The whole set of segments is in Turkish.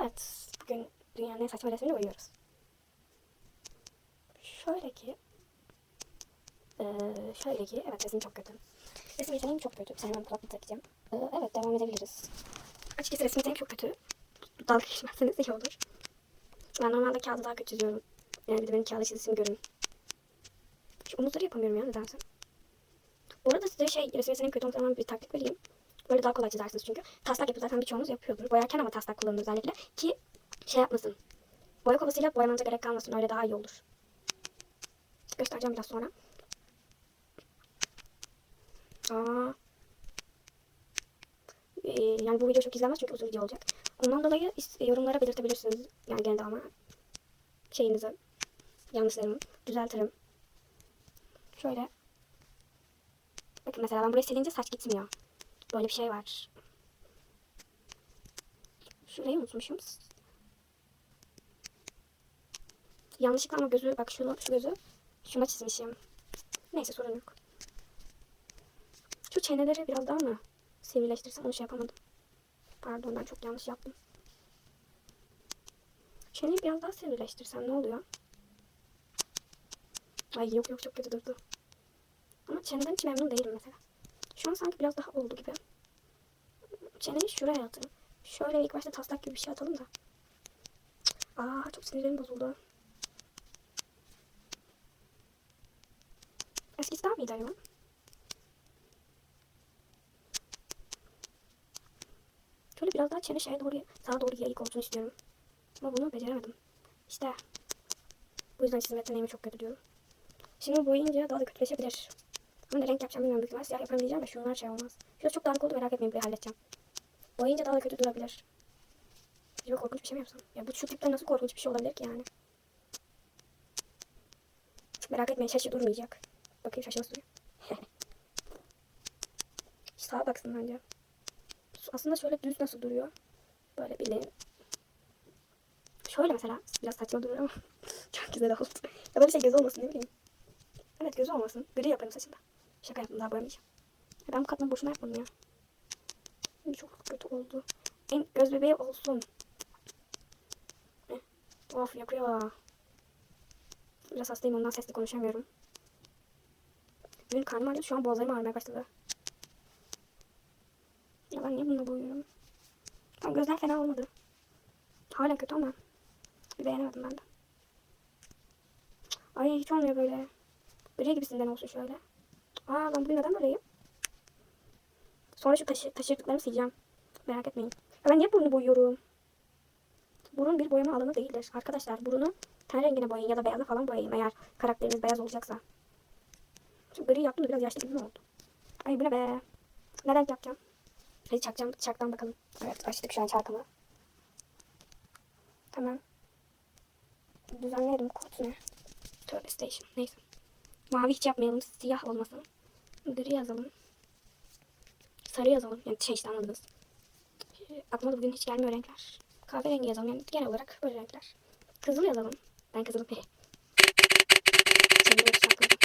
Evet. Bugün dünyanın en saçma resmini boyuyoruz. Şöyle ki. Eee şöyle ki. Evet resim çok kötü. Resim yeteneğim çok kötü. Sen hemen kulaklık takacağım. Eee, evet devam edebiliriz. Açıkçası resim yeteneğim çok kötü. Dalga geçmezseniz iyi olur. Ben normalde kağıdı daha kötü çiziyorum. Yani bir de benim kağıda çizgisimi görün. Şu omuzları yapamıyorum ya nedense. Bu arada size şey resim yeteneğim kötü olduğu zaman bir taktik vereyim. Böyle daha kolay çizersiniz çünkü. Taslak yapı zaten birçoğunuz yapıyordur. Boyarken ama taslak kullanın özellikle ki şey yapmasın. Boya kovasıyla boyamanıza gerek kalmasın. Öyle daha iyi olur. Göstereceğim biraz sonra. Aa. Ee, yani bu video çok izlenmez çünkü uzun video olacak. Ondan dolayı is- yorumlara belirtebilirsiniz. Yani gene de ama şeyinizi, yanlışlarımı düzeltirim. Şöyle. Bakın mesela ben burayı silince saç gitmiyor. Böyle bir şey var. Şurayı unutmuşum. Yanlışlıkla ama gözü bak şunu, şu gözü şuna çizmişim. Neyse sorun yok. Şu çeneleri biraz daha mı sivrileştirsem onu şey yapamadım. Pardon ben çok yanlış yaptım. Çeneyi biraz daha sivrileştirsem ne oluyor? Ay yok yok çok kötü durdu. Ama çeneden hiç memnun değilim mesela. Şu an sanki biraz daha oldu gibi. Çeneyi şuraya atayım. Şöyle ilk başta taslak gibi bir şey atalım da. Aa çok sinirlerim bozuldu. Eskisi daha mı iyiydi acaba? Şöyle biraz daha çene şeye doğru, sağa doğru yayık olsun istiyorum. Ama bunu beceremedim. İşte. Bu yüzden çizim yeteneğimi çok kötü diyorum. Şimdi boyayınca daha da kötüleşebilir. Ama ne renk yapacağım bilmiyorum. Büyük ihtimalle siyah yaparım diyeceğim de şunlar şey olmaz. Şurası çok dağınık oldu merak etmeyin burayı halledeceğim. Boyayınca daha da kötü durabilir. Acaba korkunç bir şey mi yapsam? Ya bu şu tipte nasıl korkunç bir şey olabilir ki yani? Merak etmeyin şaşı durmayacak. Bakayım şaşı nasıl duruyor. Sağa baksın bence. Aslında şöyle düz nasıl duruyor? Böyle bildiğin. Şöyle mesela biraz saçma duruyor ama çok güzel oldu. Ya böyle şey göz olmasın ne bileyim. Evet gözü olmasın. Gri yaparım saçında. Şaka yaptım daha boyamayacağım. Ya ben bu katmanı boşuna yapmadım ya. Çok kötü oldu. En göz bebeği olsun. Eh, Of yapıyor. Biraz hastayım ondan sesli konuşamıyorum. Benim karnım ağrıyor. Şu an boğazlarım ağrımaya başladı. Ya ben niye bununla boyuyorum? Tam gözler fena olmadı. Hala kötü ama beğenemedim ben de. Ay hiç olmuyor böyle. Gri gibisinden olsun şöyle. Aa ben bugün neden böyleyim? Sonra şu taşı, taşırdıklarımı sileceğim. Merak etmeyin. Ben niye burnu boyuyorum? Burun bir boyama alanı değildir. Arkadaşlar burunu ten rengine boyayın ya da beyaza falan boyayın eğer karakteriniz beyaz olacaksa. Şu gri yaptım da biraz yaşlı gibi mi oldu? Ay bu ne be? Ne renk yapacağım? Hadi çakacağım. Çaktan bakalım. Evet açtık şu an çarkımı. Tamam. Düzenleyelim. Kod ne? Tövbe station. Neyse. Mavi hiç yapmayalım. Siyah olmasın. Gri yazalım. Sarı yazalım. Yani şey işte anladınız. Ee, Aklıma da bugün hiç gelmiyor renkler. Kahverengi yazalım. Yani genel olarak böyle renkler. Kızıl yazalım. Ben kızıl. Çarkları.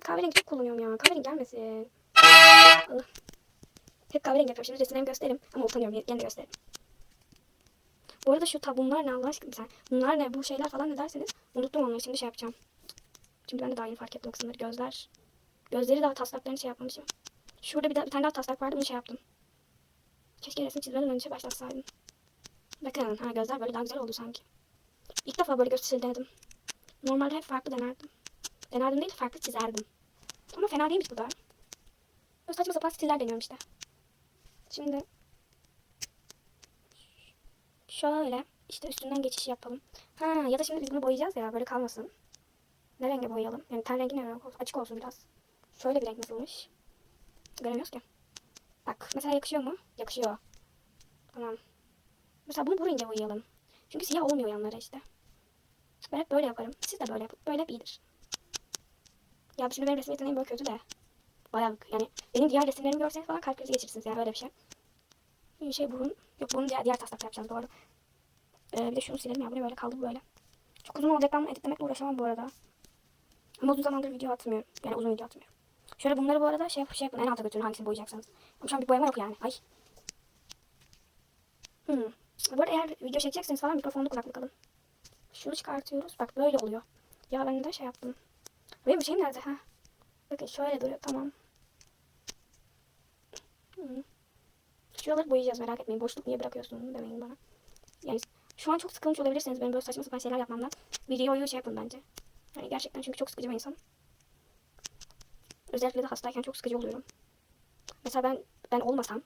Kahverengi çok kullanıyorum ya. Kahverengi gelmesin. Allah. Hep kahverengi yapıyorum. Şimdi resimlerimi gösteririm. Ama utanıyorum. De gösteririm. Bu arada şu tabunlar ne Allah aşkına sen. Bunlar ne? Bu şeyler falan ne derseniz. Unuttum onları. Şimdi şey yapacağım. Şimdi ben de daha yeni fark ettim o kısımları. Gözler. Gözleri daha taslaklarını şey yapmamışım. Şurada bir, da, bir tane daha taslak vardı. Bunu şey yaptım. Keşke resim çizmeden önce başlasaydım. Bakın. Ha gözler böyle daha güzel oldu sanki. İlk defa böyle göz çizili denedim. Normalde hep farklı denerdim. Denerdim değil farklı çizerdim. Ama fena değilmiş bu da. Böyle saçma sapan stiller deniyorum işte. Şimdi şöyle işte üstünden geçiş yapalım. Ha ya da şimdi biz bunu boyayacağız ya böyle kalmasın. Ne renge boyayalım? Yani ten rengi ne renk olsun? Açık olsun biraz. Şöyle bir renk nasılmış? Göremiyoruz ki. Bak mesela yakışıyor mu? Yakışıyor. Tamam. Mesela bunu bu renge boyayalım. Çünkü siyah olmuyor yanlara işte. Ben hep böyle yaparım. Siz de böyle yapın. Böyle hep iyidir. Ya şimdi benim resim yeteneğim böyle kötü de. Bayağı yani benim diğer resimlerimi görseniz falan kalp krizi geçirirsiniz yani öyle bir şey. Bir şey burun. Yok bunun diğer, diğer taslak yapacağız doğru. Ee, bir de şunu silelim ya. Bu ne böyle kaldı bu böyle. Çok uzun olacak ben editlemekle uğraşamam bu arada. Ama uzun zamandır video atmıyorum. Yani uzun video atmıyorum. Şöyle bunları bu arada şey, yap- şey yapın en alta götürün hangisini boyayacaksanız. Ama şu an bir boyama yok yani. Ay. Hmm. Bu arada eğer video çekecekseniz falan mikrofonlu kulaklık alın. Şunu çıkartıyoruz. Bak böyle oluyor. Ya ben neden şey yaptım? Benim şeyim nerede ha? Bakın şöyle duruyor tamam. Hmm. Şuraları boyayacağız merak etmeyin. Boşluk niye bırakıyorsun demeyin bana. Yani şu an çok sıkılmış olabilirseniz benim böyle saçma sapan şeyler yapmamdan videoyu şey yapın bence. Yani gerçekten çünkü çok sıkıcı bir insanım. Özellikle de hastayken çok sıkıcı oluyorum. Mesela ben ben olmasam,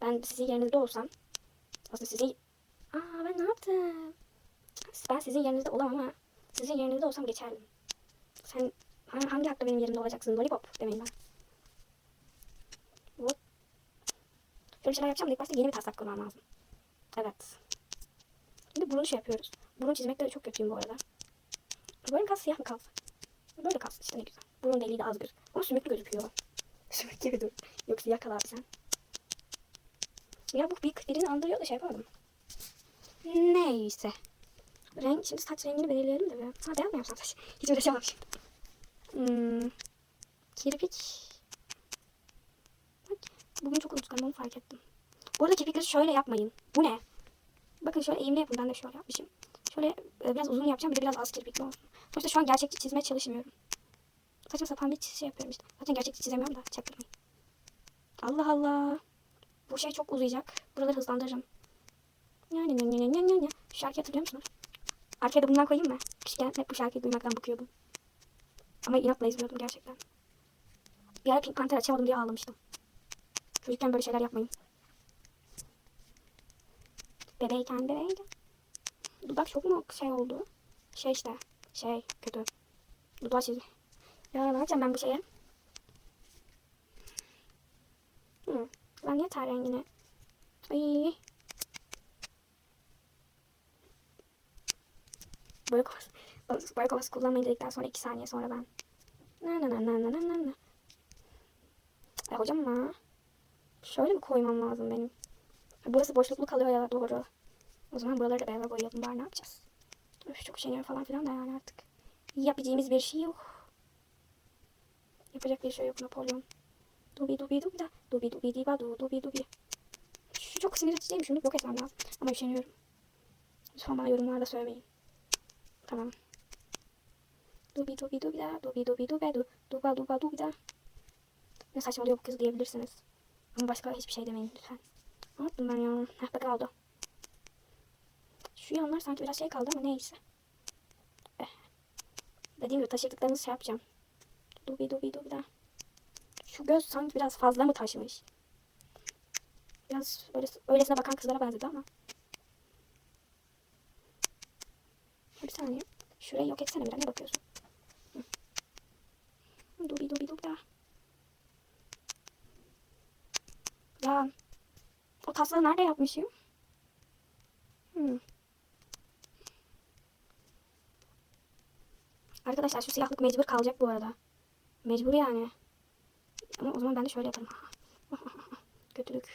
ben sizin yerinizde olsam, aslında sizin... Aa ben ne yaptım? Ben sizin yerinizde olamam ama sizin yerinizde olsam geçerdim. Sen ha- hangi hakta benim yerimde olacaksın? Lollipop demeyin bana. What? Şöyle şeyler yapacağım da ilk başta yeni bir taslak kurmam lazım. Evet. Şimdi burun şey yapıyoruz. Burun çizmekte de çok kötüyüm bu arada. Böyle kas siyah mı kalsın? Böyle kalsın işte ne güzel. Burun deliği de az bir. Ama sümüklü gözüküyor. Sümük gibi dur. Yok siyah kal abi sen. Ya bu bir birini andırıyor da şey yapamadım. Neyse. Renk, şimdi saç rengini belirleyelim de. Ha yapsam saç? Hiç uğraşamamışım. Hmm. Kirpik. Bak, bugün çok unutkanım onu fark ettim. Bu arada kirpikleri şöyle yapmayın. Bu ne? Bakın şöyle eğimli yapın. Ben de şöyle yapmışım. Şöyle e, biraz uzun yapacağım. Bir de biraz az kirpikli olsun. Sonuçta şu an gerçekçi çizmeye çalışmıyorum. Saçma sapan bir şey yapıyorum işte. Zaten gerçekçi çizemiyorum da çaktırmayın. Allah Allah. Bu şey çok uzayacak. Buraları hızlandırırım. Yani ne ne ne ne ne. Şu şarkıyı hatırlıyor musunuz? Arkaya da bundan koyayım mı? Küçükken hep bu şarkıyı duymaktan bıkıyordum. Ama inatla izliyordum gerçekten. Bir ara Pink Panther açamadım diye ağlamıştım. Çocukken böyle şeyler yapmayın. Bebeyken bebeyken. Dudak çok mu şey oldu? Şey işte. Şey kötü. Dudak çizgi. Ya ne yapacağım ben bu şeye? Hı. Ben niye ter rengini? Ay. Boya kovası. Boya kovası kullanmayı dedikten sonra 2 saniye sonra ben. Na na na na na na na. Ay hocam ama. Şöyle mi koymam lazım benim? Burası boşluklu kalıyor ya doğru. O zaman buraları da beraber boyayalım bari ne yapacağız? Öf çok üşeniyorum falan filan da yani artık. Yapacağımız bir şey yok. Yapacak bir şey yok Napolyon. Dubi dubi dubi da. Dubi dubi diba du dubi dubi. Şu çok sinir edici değil mi? Şunu yok etmem lazım. Ama üşeniyorum. Lütfen bana yorumlarda söylemeyin. Tamam. Dubi dubi dubi da. Dubi dubi dubi du. Duba duba dubi da. Ne saçmalıyor bu kız diyebilirsiniz. Ama başka hiçbir şey demeyin lütfen. Ne yaptım ben ya? Heh bakın oldu. Şu yanlar sanki biraz şey kaldı ama neyse. Eh. Dediğim gibi taşıdıklarınızı şey yapacağım. Dubi dubi dubi da. Şu göz sanki biraz fazla mı taşımış? Biraz öyle, öylesine bakan kızlara benzedi ama. Bir saniye. Şurayı yok etsene biraz ne bakıyorsun? Hı. Dubi dubi dubi da. Ya o tasları nerede yapmışım? Hmm. Arkadaşlar şu siyahlık mecbur kalacak bu arada. Mecbur yani. Ama o zaman ben de şöyle yaparım. Kötülük.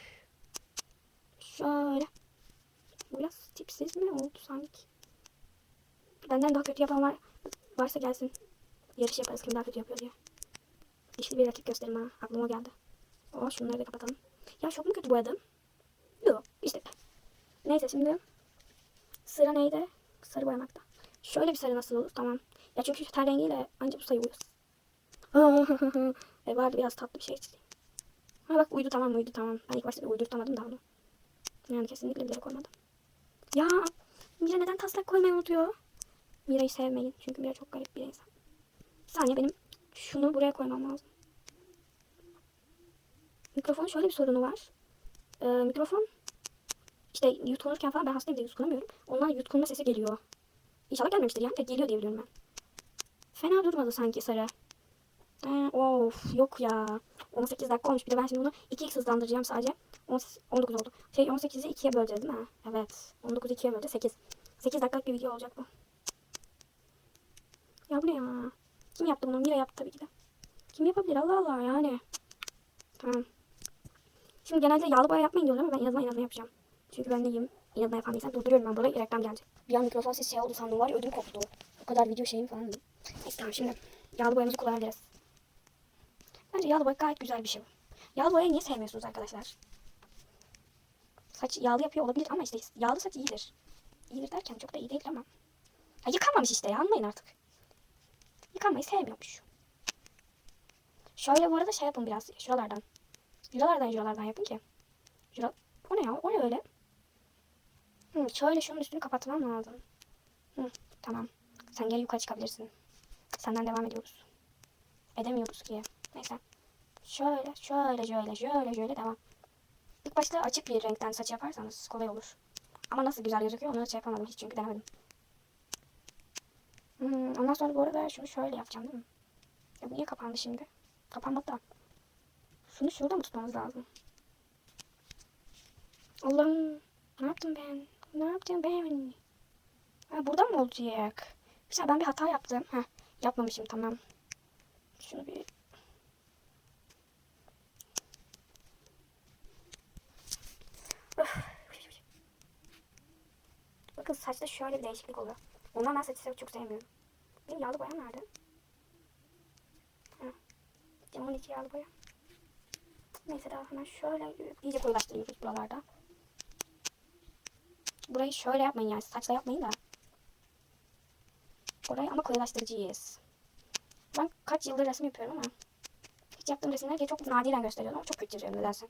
Şöyle. Bu biraz tipsiz mi oldu sanki? Benden daha kötü yapan var, varsa gelsin. Yarış yaparız kim daha kötü yapıyor diye. İşli bir rakip gösterim ha. Aklıma o geldi. Oh şunları da kapatalım. Ya çok mu kötü boyadım? Yok işte. Neyse şimdi sıra neydi? Sarı boyamakta. Şöyle bir sarı nasıl olur? Tamam. Ya çünkü ten rengiyle ancak bu sayı uyuyor. e vardı biraz tatlı bir şey çizeyim. Ha bak uydu tamam uydu tamam. Ben ilk başta bir uydurtamadım da onu. Yani kesinlikle bilerek olmadı. Ya Mira neden taslak koymayı unutuyor? Mira'yı sevmeyin. Çünkü Mira çok garip bir insan. Bir saniye benim şunu buraya koymam lazım. Mikrofonun şöyle bir sorunu var. Ee, mikrofon işte yutkunurken falan ben hastayım diye yutkunamıyorum. Ondan yutkunma sesi geliyor. İnşallah gelmemiştir yani geliyor diye biliyorum ben. Fena durmadı sanki sarı. Ee, of yok ya. 18 dakika olmuş. Bir de ben şimdi bunu 2x hızlandıracağım sadece. 18, 19 oldu. Şey 18'i 2'ye böleceğiz değil mi? Evet. 19'u 2'ye böleceğiz. 8. 8 dakikalık bir video olacak bu. Ya bu ne ya? Kim yaptı bunu? Mira yaptı tabii ki de. Kim yapabilir? Allah Allah yani. Tamam. Şimdi genelde yağlı boya yapmayın diyorlar ama ben inadına inadına yapacağım. Çünkü ben deyim. İnadına yapan bir insan. Durduruyorum ben burada. Reklam gelecek. Bir an mikrofon sesi şey oldu sandım var ya ödüm koptu. O kadar video şeyim falan. Neyse tamam şimdi yağlı boyamızı kullanabiliriz. Bence yağlı boya gayet güzel bir şey. Yağlı boyayı niye sevmiyorsunuz arkadaşlar? saç yağlı yapıyor olabilir ama işte yağlı saç iyidir. İyidir derken çok da iyi değil ama. Ha, yıkanmamış işte ya anlayın artık. Yıkanmayı sevmiyormuş. Şöyle bu arada şey yapın biraz şuralardan. Şuralardan şuralardan yapın ki. Şura... O ne ya? O ne öyle? Hı, şöyle şunun üstünü kapatmam lazım. Hı, tamam. Sen geri yukarı çıkabilirsin. Senden devam ediyoruz. Edemiyoruz ki. Neyse. Şöyle, şöyle, şöyle, şöyle, şöyle devam. İlk başta açık bir renkten saç yaparsanız kolay olur. Ama nasıl güzel gözüküyor onu hiç yapamadım hiç çünkü denemedim. Hmm, ondan sonra bu arada şunu şöyle yapacağım değil mi? Ya bu niye kapandı şimdi? Kapanmadı da. Şunu şurada mı tutmamız lazım? Allah'ım. Ne yaptım ben? Ne yaptım ben? Ha, burada mı olacak? Mesela ben bir hata yaptım. Heh, yapmamışım tamam. Şunu bir... Bakın saçta şöyle bir değişiklik oluyor. Ondan ben saçı çok sevmiyorum. Benim yağlı boyam nerede? Camın içi yağlı boya. Neyse daha hemen şöyle iyice koyulaştırıyoruz buralarda. Burayı şöyle yapmayın yani saçla yapmayın da. Orayı ama koyulaştırıcıyız. Ben kaç yıldır resim yapıyorum ama hiç yaptığım resimleri çok nadiren gösteriyorum ama çok kötü çiziyorum nedense.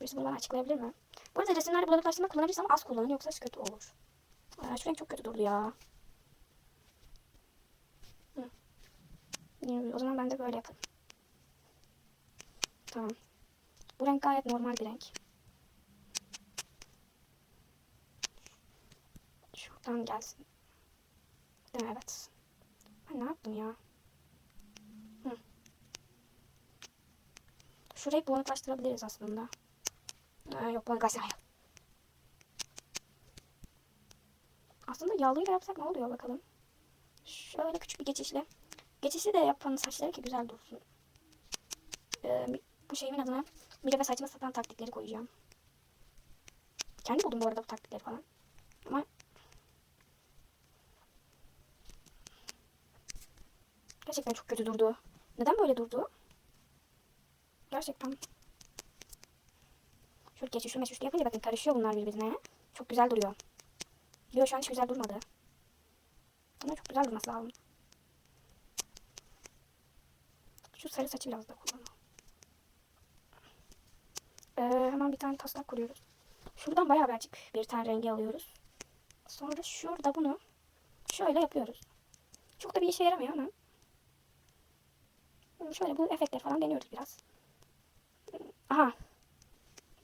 Birisi bunu bana açıklayabilir mi? Bu arada resimlerde bulanıklaştırma kullanabilirsem az kullanın yoksa kötü olur. Aa, şu renk çok kötü durdu ya. Hı. O zaman ben de böyle yapayım. Tamam. Bu renk gayet normal bir renk. Şuradan gelsin. Evet. Ben ne yaptım ya? Hı. Şurayı bulanıklaştırabiliriz aslında. Ee, yok bulanıklaştırmayalım. Aslında yağlıyla yapsak ne oluyor bakalım. Şöyle küçük bir geçişle. Geçişi de yapan saçları ki güzel dursun. Ee, bu şeyimin adına Mira ve saçma sapan taktikleri koyacağım. Kendi buldum bu arada bu taktikleri falan. Ama gerçekten çok kötü durdu. Neden böyle durdu? Gerçekten. Şöyle geçişli meşhur yapınca bakın karışıyor bunlar birbirine. Çok güzel duruyor. Yok şu an hiç güzel durmadı. Ama çok güzel durması lazım. Şu sarı saçı biraz da kullanalım. Ee, hemen bir tane taslak kuruyoruz. Şuradan bayağı birazcık bir tane rengi alıyoruz. Sonra şurada bunu şöyle yapıyoruz. Çok da bir işe yaramıyor ama. Şöyle bu efektleri falan deniyoruz biraz. Aha.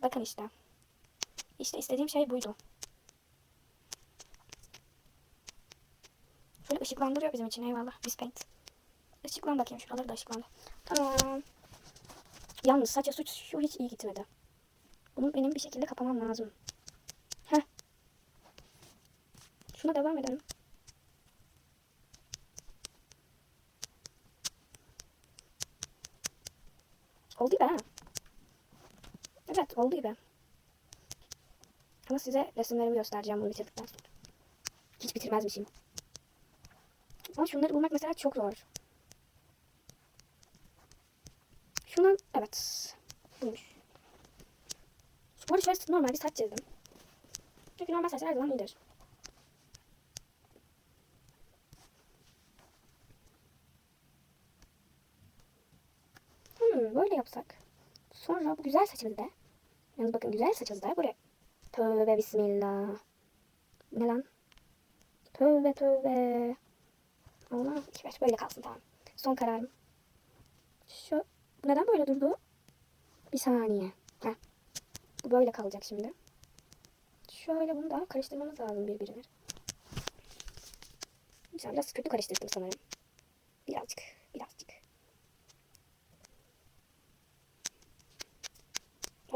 Bakın işte. İşte istediğim şey buydu. Şöyle ışıklandırıyor bizim için eyvallah. Biz paint. Işıklan bakayım şuraları da ışıklandı. Tamam. Yalnız saça suç şu hiç iyi gitmedi. Bunu benim bir şekilde kapamam lazım. Heh. Şuna devam edelim. Oldu ha. Evet oldu gibi. Ama size resimlerimi göstereceğim bunu bitirdikten sonra. Hiç bitirmezmişim. Ama şunları bulmak mesela çok zor. Şundan evet. Buymuş. Bu arada şöyle normal bir saç çizdim. Çünkü normal saçlar her zaman iyidir. Hmm, böyle yapsak. Sonra bu güzel saçımızı da yalnız bakın güzel da buraya tövbe bismillah. Ne lan? Tövbe tövbe. Allah böyle kalsın tamam. Son kararım. Şu neden böyle durdu? Bir saniye. Heh. Bu böyle kalacak şimdi. Şöyle bunu daha karıştırmamız lazım birbirine. Mesela biraz kötü karıştırdım sanırım. Birazcık, birazcık.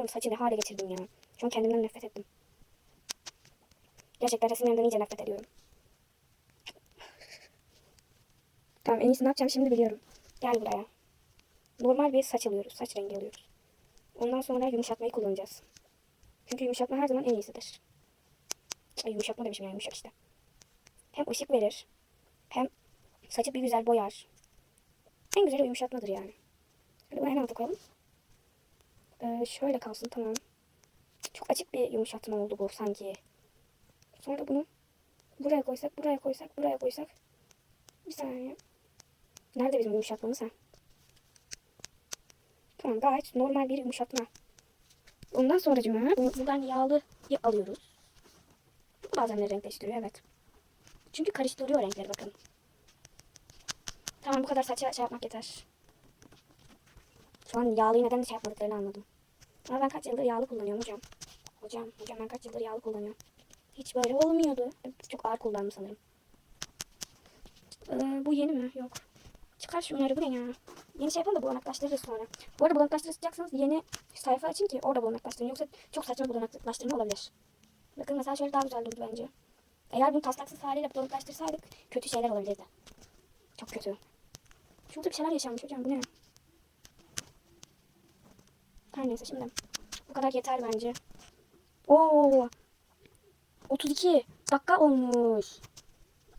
Oğlum saçı ne hale getirdim ya. Şu an kendimden nefret ettim. Gerçekten resimlerimden iyice nefret ediyorum. Tamam en iyisi ne yapacağım şimdi biliyorum. Gel buraya. Normal bir saç alıyoruz. Saç rengi alıyoruz. Ondan sonra yumuşatmayı kullanacağız. Çünkü yumuşatma her zaman en iyisidir. Ay, yumuşatma demişim yani yumuşak işte. Hem ışık verir. Hem saçı bir güzel boyar. En güzeli yumuşatmadır yani. Şöyle bunu en alta koyalım. Ee, şöyle kalsın tamam. Çok açık bir yumuşatma oldu bu sanki. Sonra bunu buraya koysak, buraya koysak, buraya koysak. Bir saniye. Nerede bizim yumuşatmamız ha? Tamam gayet normal bir yumuşatma. Ondan sonra cuma buradan yağlı alıyoruz. Bazen de renk değiştiriyor evet. Çünkü karıştırıyor renkleri bakın. Tamam bu kadar saça şey yapmak yeter. Şu an yağlıyı neden şey yapmadıklarını anladım. Ama ben kaç yıldır yağlı kullanıyorum hocam. Hocam, hocam ben kaç yıldır yağlı kullanıyorum. Hiç böyle olmuyordu. Çok ağır kullandım sanırım. Ee, bu yeni mi? Yok. Çıkar şunları bu ne ya? Yeni şey yapalım da bulanıklaştırırız sonra. Bu arada bulanıklaştıracaksanız yeni sayfa açın ki orada bulanıklaştırın. Yoksa çok saçma bulanıklaştırma olabilir. Bakın mesela şöyle daha güzel durdu bence. Eğer bunu taslaksız haliyle bulanıklaştırsaydık kötü şeyler olabilirdi. Çok kötü. Şurada bir şeyler yaşanmış hocam bu ne? Her neyse şimdi. Bu kadar yeter bence. Oo. 32 dakika olmuş.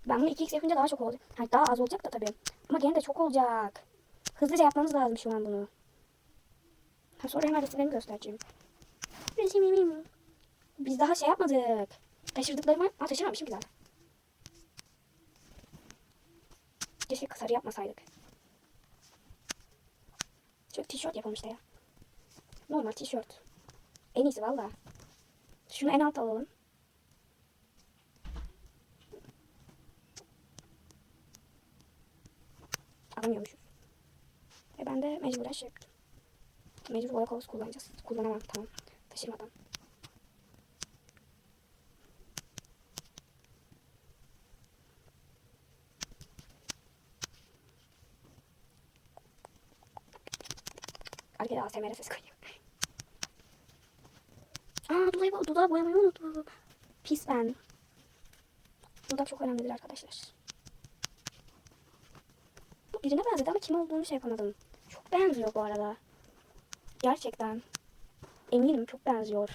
Ben bunu 2x yapınca daha çok olacak. Hayır daha az olacak da tabii. Ama gene de çok olacak. Hızlıca yapmamız lazım şu an bunu. Ha, sonra hemen resimlerimi göstereceğim. Biz daha şey yapmadık. Taşırdıklarımı... Ha taşırmamışım ki zaten. Keşke kısarı yapmasaydık. Şöyle tişört yapalım ya. Normal tişört. En iyisi valla. Şunu en alt alalım. Alamıyormuşuz. Ve ben de mecburen şey yaptım. Mecbur boya kovası kullanacağız. Kullanamam tamam. Taşırmadan. Arkada ASMR ses koyuyor. Aa dudağı, dudağı boyamayı unuttum. Pis ben. Dudak çok önemlidir arkadaşlar. Bu birine benzedi ama kim olduğunu şey yapamadım. Çok benziyor bu arada. Gerçekten. Eminim çok benziyor.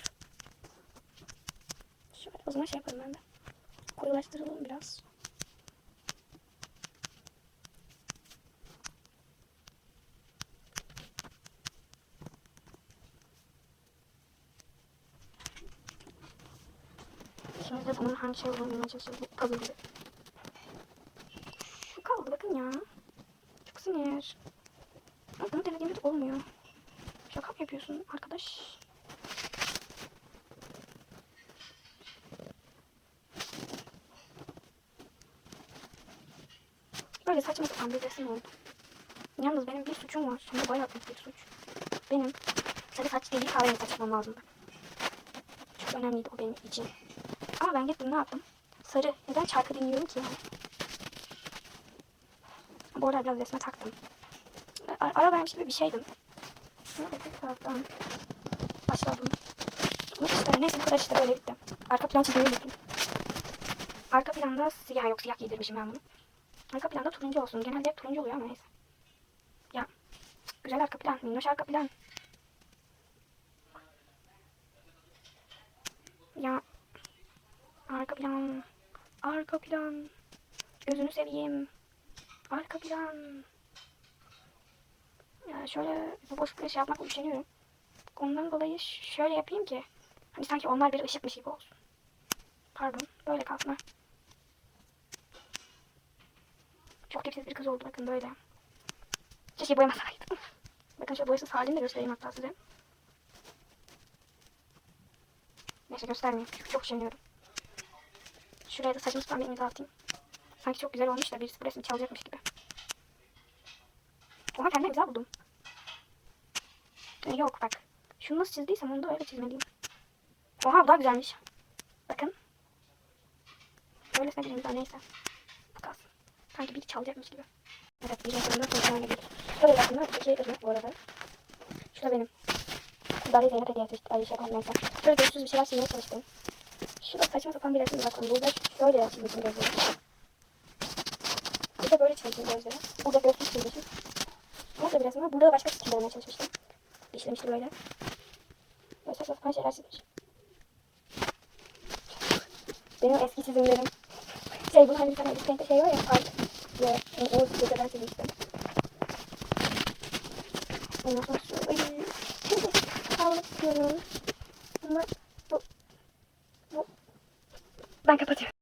Şöyle o zaman şey yaparım ben de. Koyulaştıralım biraz. Hangi şey bulmaya çalışıyoruz. Bu puzzle gibi. Şu kaldı bakın ya. Çok sinir. Bunu denediğimde de olmuyor. Şaka mı yapıyorsun arkadaş? Böyle saçma sapan bir resim oldu. Yalnız benim bir suçum var. Şimdi bayağı büyük bir suç. Benim sarı saç değil kahverengi saç lazımdı. Çok önemliydi o benim için. Ama ben gittim ne yaptım? Sarı. Neden şarkı dinliyorum ki yani? Bu arada biraz resme taktım. Ara, ara vermiş gibi bir şeydim. Şöyle başladım. İşte neyse bu kadar işte böyle gitti. Arka plan çizmeyi unuttum. Arka planda siyah yok siyah giydirmişim ben bunu. Arka planda turuncu olsun. Genelde hep turuncu oluyor ama neyse. Ya güzel arka plan. Minnoş arka plan. Ya arka plan. Arka plan. Gözünü seveyim. Arka plan. Ya şöyle bu boşlukları şey yapmakla üşeniyorum. Ondan dolayı şöyle yapayım ki. Hani sanki onlar bir ışıkmış gibi olsun. Pardon. Böyle kalsın. Çok tipsiz bir kız oldu bakın böyle. Keşke boyamasaydım. bakın şöyle boyasız halini de göstereyim hatta size. Neyse göstermeyeyim. Çok üşeniyorum. Şuraya da saçma sapan bir imza atayım. Sanki çok güzel olmuş da birisi bu resmi çalacakmış gibi. Oha kendime imza buldum. Ee, Yok bak. Şunu nasıl çizdiysem onu da öyle çizmeliyim. Oha bu daha güzelmiş. Bakın. Öylesine bir imza neyse. Bu kalsın. Sanki biri çalacakmış gibi. Evet bir resimden sonra geldik. Şöyle resimler iki ırmak bu arada. Şu da benim. Dari Zeynep hediyesi işte. Ay şey neyse. Şöyle gözsüz bir şeyler çizmeye çalıştım. Şu da saçma sapan bir resim bakın. Burada şöyle çizmişim gözleri. Burada böyle çizmişim gözleri. Burada gözsüz çizmişim. Burada bir resim var. Burada da başka çizim vermeye çalışmıştım. İşlemişti böyle. Böyle saçma sapan şeyler çizmiş. Benim eski çizimlerim. Şey bu hani bir tane Edis'te şey var ya. Art. Ve o geceden çizmiştim. Ondan sonra şöyle. Sağlık istiyorum. Bunlar Ben kapatıyorum.